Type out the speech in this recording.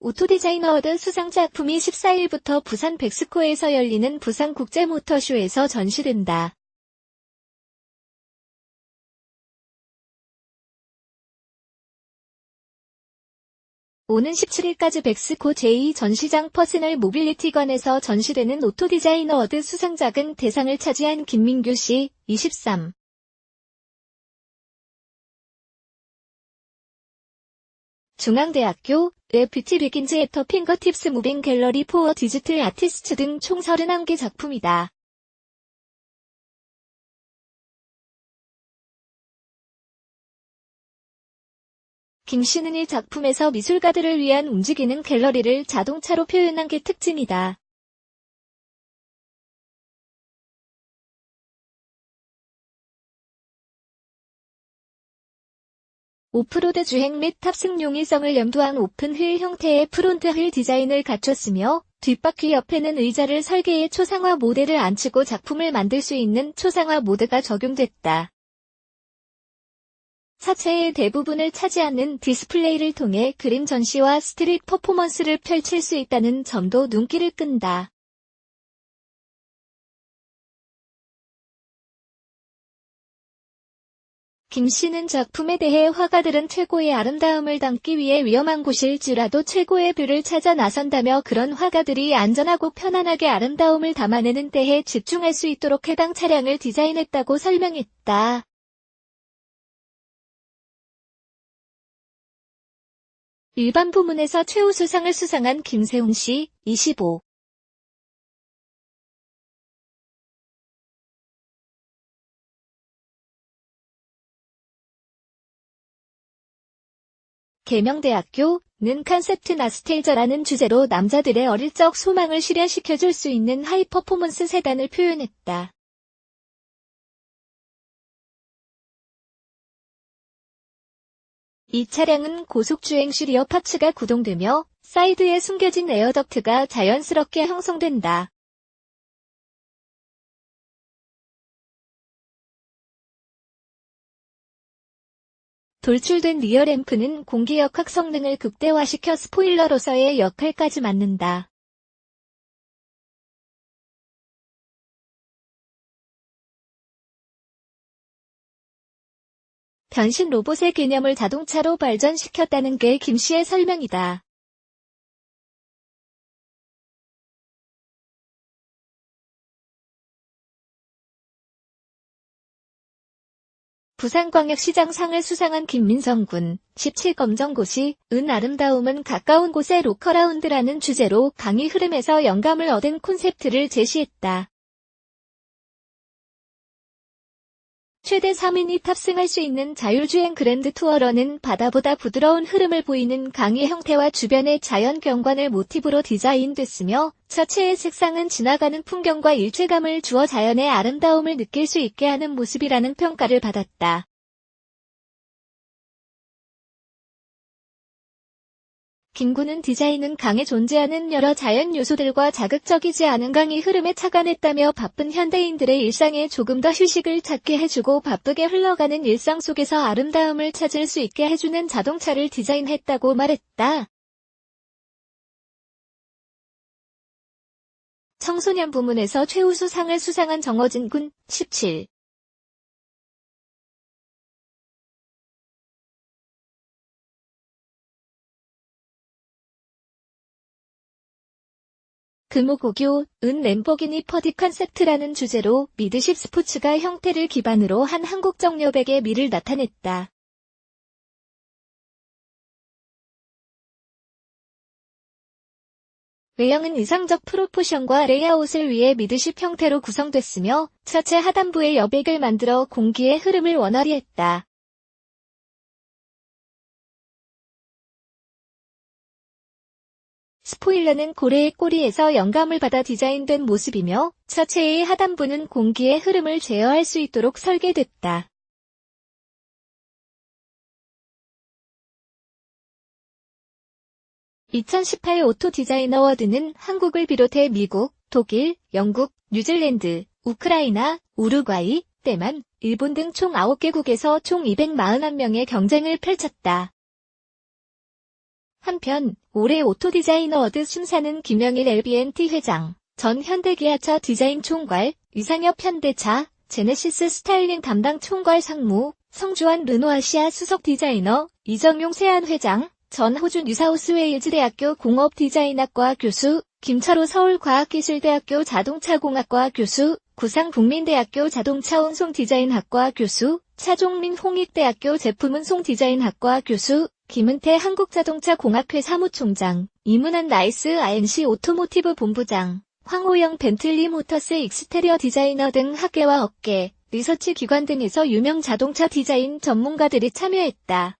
오토디자이너 어드 수상 작품이 14일부터 부산 백스코에서 열리는 부산국제모터쇼에서 전시된다. 오는 17일까지 백스코 제2전시장 퍼스널 모빌리티관에서 전시되는 오토디자이너 어드 수상작은 대상을 차지한 김민규 씨, 23. 중앙대학교, 의 뷰티 비긴즈 애터 핑거팁스 무빙 갤러리 포어 디지털 아티스트 등 총 31개 작품이다. 김 씨는 이 작품에서 미술가들을 위한 움직이는 갤러리를 자동차로 표현한 게 특징이다. 오프로드 주행 및 탑승 용이성을 염두한 오픈 휠 형태의 프론트 휠 디자인을 갖췄으며 뒷바퀴 옆에는 의자를 설계해 초상화 모델을 앉히고 작품을 만들 수 있는 초상화 모드가 적용됐다. 차체의 대부분을 차지하는 디스플레이를 통해 그림 전시와 스트릿 퍼포먼스를 펼칠 수 있다는 점도 눈길을 끈다. 김 씨는 작품에 대해 화가들은 최고의 아름다움을 담기 위해 위험한 곳일지라도 최고의 뷰를 찾아 나선다며 그런 화가들이 안전하고 편안하게 아름다움을 담아내는 데에 집중할 수 있도록 해당 차량을 디자인했다고 설명했다. 일반 부문에서 최우수상을 수상한 김세웅 씨, 25. 계명대학교는 컨셉트 나스텔저라는 주제로 남자들의 어릴 적 소망을 실현시켜줄 수 있는 하이퍼포먼스 세단을 표현했다. 이 차량은 고속주행 시 리어 파츠가 구동되며 사이드에 숨겨진 에어덕트가 자연스럽게 형성된다. 돌출된 리어 램프는 공기역학 성능을 극대화시켜 스포일러로서의 역할까지 맡는다. 변신 로봇의 개념을 자동차로 발전시켰다는 게 김 씨의 설명이다. 부산광역시장 상을 수상한 김민성 군, 17검정고시, 은 아름다움은 가까운 곳의 로커라운드라는 주제로 강의 흐름에서 영감을 얻은 콘셉트를 제시했다. 최대 3인이 탑승할 수 있는 자율주행 그랜드 투어러는 바다보다 부드러운 흐름을 보이는 강의 형태와 주변의 자연 경관을 모티브로 디자인됐으며 차체의 색상은 지나가는 풍경과 일체감을 주어 자연의 아름다움을 느낄 수 있게 하는 모습이라는 평가를 받았다. 김구는 디자인은 강에 존재하는 여러 자연 요소들과 자극적이지 않은 강의 흐름에 착안했다며 바쁜 현대인들의 일상에 조금 더 휴식을 찾게 해주고 바쁘게 흘러가는 일상 속에서 아름다움을 찾을 수 있게 해주는 자동차를 디자인했다고 말했다. 청소년 부문에서 최우수상을 수상한 정어진 군 17. 금호고교, 은 램보기니 퍼디 컨셉트라는 주제로 미드십 스포츠가 형태를 기반으로 한 한국적 여백의 미를 나타냈다. 외형은 이상적 프로포션과 레이아웃을 위해 미드십 형태로 구성됐으며 차체 하단부에 여백을 만들어 공기의 흐름을 원활히 했다. 스포일러는 고래의 꼬리에서 영감을 받아 디자인된 모습이며 차체의 하단부는 공기의 흐름을 제어할 수 있도록 설계됐다. (2018) 오토 디자인 어워드는 한국을 비롯해 미국, 독일, 영국, 뉴질랜드, 우크라이나, 우루과이, 대만, 일본 등 총 9개국에서 총 241명의 경쟁을 펼쳤다. 한편 올해 오토 디자이너 어드 심사는 김영일 LBNT 회장, 전 현대기아차 디자인 총괄, 이상엽 현대차, 제네시스 스타일링 담당 총괄 상무, 성주환 르노아시아 수석 디자이너, 이정용 세안 회장, 전 호준 뉴사우스 웨일즈 대학교 공업 디자인학과 교수, 김철호 서울과학기술대학교 자동차공학과 교수, 구상 국민대학교 자동차 운송 디자인학과 교수, 차종민 홍익대학교 제품 운송 디자인학과 교수, 김은태 한국자동차공학회 사무총장, 이문한 나이스 INC 오토모티브 본부장, 황호영 벤틀리 모터스 익스테리어 디자이너 등 학계와 업계, 리서치 기관 등에서 유명 자동차 디자인 전문가들이 참여했다.